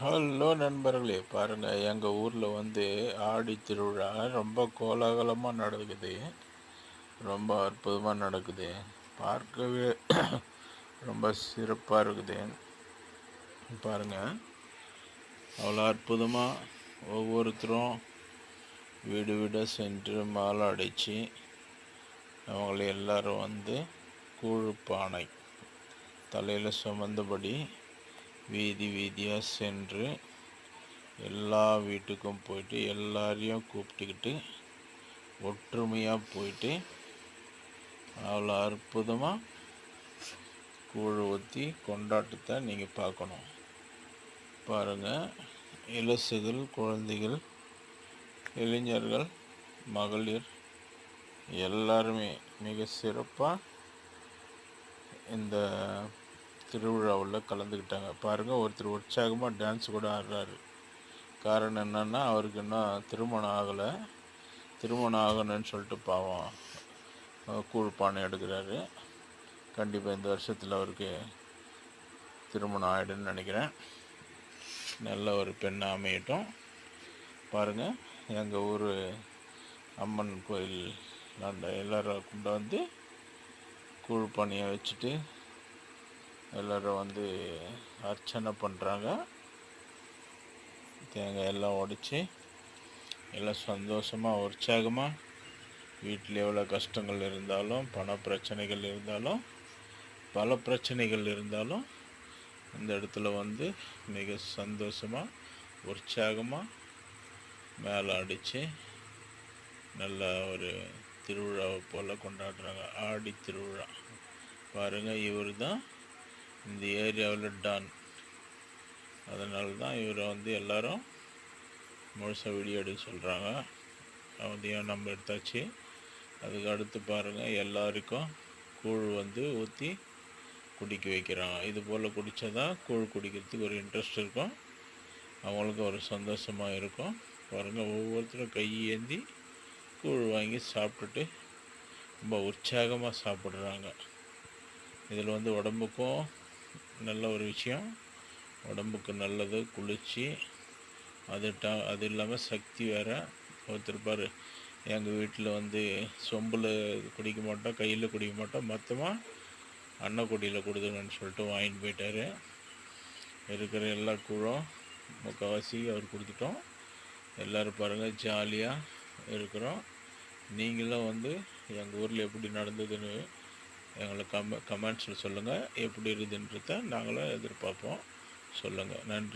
Hello நண்பர்களே பாருங்கள் எங்கள் ஊரில் வந்து ஆடி திருவிழா ரொம்ப கோலாகலமாக நடக்குது. ரொம்ப அற்புதமாக நடக்குது. பார்க்கவே ரொம்ப சிறப்பாக இருக்குது. பாருங்கள் அவ்வளோ அற்புதமாக ஒவ்வொருத்தரும் வீடு வீடாக சென்று மாலை அடித்து அவங்கள எல்லாரும் வந்து கூழு பானை தலையில் சுமந்தபடி வீதி வீதியாக சென்று எல்லா வீட்டுக்கும் போயிட்டு எல்லாரையும் கூப்பிட்டுக்கிட்டு ஒற்றுமையாக போயிட்டு அவ்வளோ அற்புதமாக கூழ் ஊற்றி கொண்டாட்டத்தை நீங்கள் பார்க்கணும். பாருங்கள் இலசுகள் குழந்தைகள் இளைஞர்கள் மகளிர் எல்லாருமே மிக சிறப்பாக இந்த திருவிழாவில் கலந்துக்கிட்டாங்க. பாருங்கள் ஒருத்தர் உற்சாகமாக டான்ஸ் கூட ஆடுறாரு. காரணம் என்னென்னா அவருக்கு இன்னும் திருமணம் ஆகலை. திருமணம் ஆகணும்னு சொல்லிட்டு பாவம் கூழ் பானை எடுக்கிறாரு. கண்டிப்பாக இந்த வருஷத்தில் அவருக்கு திருமணம் ஆகிடுன்னு நினைக்கிறேன். நல்ல ஒரு பெண் அமையட்டும். பாருங்கள் எங்கள் ஊர் அம்மன் கோயில் அந்த எல்லோரும் கொண்டு வந்து கூழ் பானையை வச்சுட்டு எல்லோரும் வந்து அர்ச்சனை பண்ணுறாங்க தேங்காய் எல்லாம் உடச்சி எல்லாம் சந்தோஷமாக உற்சாகமாக வீட்டில் எவ்வளோ கஷ்டங்கள் இருந்தாலும் பண பிரச்சனைகள் இருந்தாலும் பல பிரச்சனைகள் இருந்தாலும் இந்த இடத்துல வந்து மிக சந்தோஷமாக உற்சாகமாக மேலே அடித்து நல்ல ஒரு திருவிழாவை போல் கொண்டாடுறாங்க. ஆடி திருவிழா. பாருங்கள் இவர் தான் இந்த ஏரியாவில் டான் அதனால தான் இவரை வந்து எல்லோரும் முழுசாக வீடியோ எடுக்க சொல்கிறாங்க அதையும் நம்ம எடுத்தாச்சு. அதுக்கு அடுத்து பாருங்கள் எல்லாருக்கும் கூழ் வந்து ஊற்றி குடிக்க வைக்கிறாங்க. இது போல் குடித்தா தான் கூழ் குடிக்கிறதுக்கு ஒரு இன்ட்ரெஸ்ட் இருக்கும். அவங்களுக்கும் ஒரு சந்தோஷமாக இருக்கும். பாருங்கள் ஒவ்வொருத்தரும் கை ஏந்தி கூழ் வாங்கி சாப்பிட்டுட்டு ரொம்ப உற்சாகமாக சாப்பிட்றாங்க. இதில் வந்து உடம்புக்கும் நல்ல ஒரு விஷயம். உடம்புக்கு நல்லது குளிர்ச்சி. அது ட அது இல்லாமல் சக்தி வேறு. ஒருத்தர் எங்கள் வீட்டில் வந்து சொம்பில் குடிக்க மாட்டோம் கையில் குடிக்க மாட்டோம். மொத்தமாக அன்னக்குடியில் கொடுதுங்கன்னு சொல்லிட்டு வாங்கிட்டு போயிட்டார். இருக்கிற எல்லா குழும் முக்கால்வாசி அவர் கொடுத்துட்டோம். எல்லோரும் பாருங்கள் ஜாலியாக இருக்கிறோம். நீங்களும் வந்து எங்கள் ஊரில் எப்படி நடந்ததுன்னு எங்களுக்கு கம கமெண்ட்ஸில் சொல்லுங்கள் எப்படி இருக்குதுன்றத நாங்களும் எதிர்பார்ப்போம். சொல்லுங்கள் நன்றி.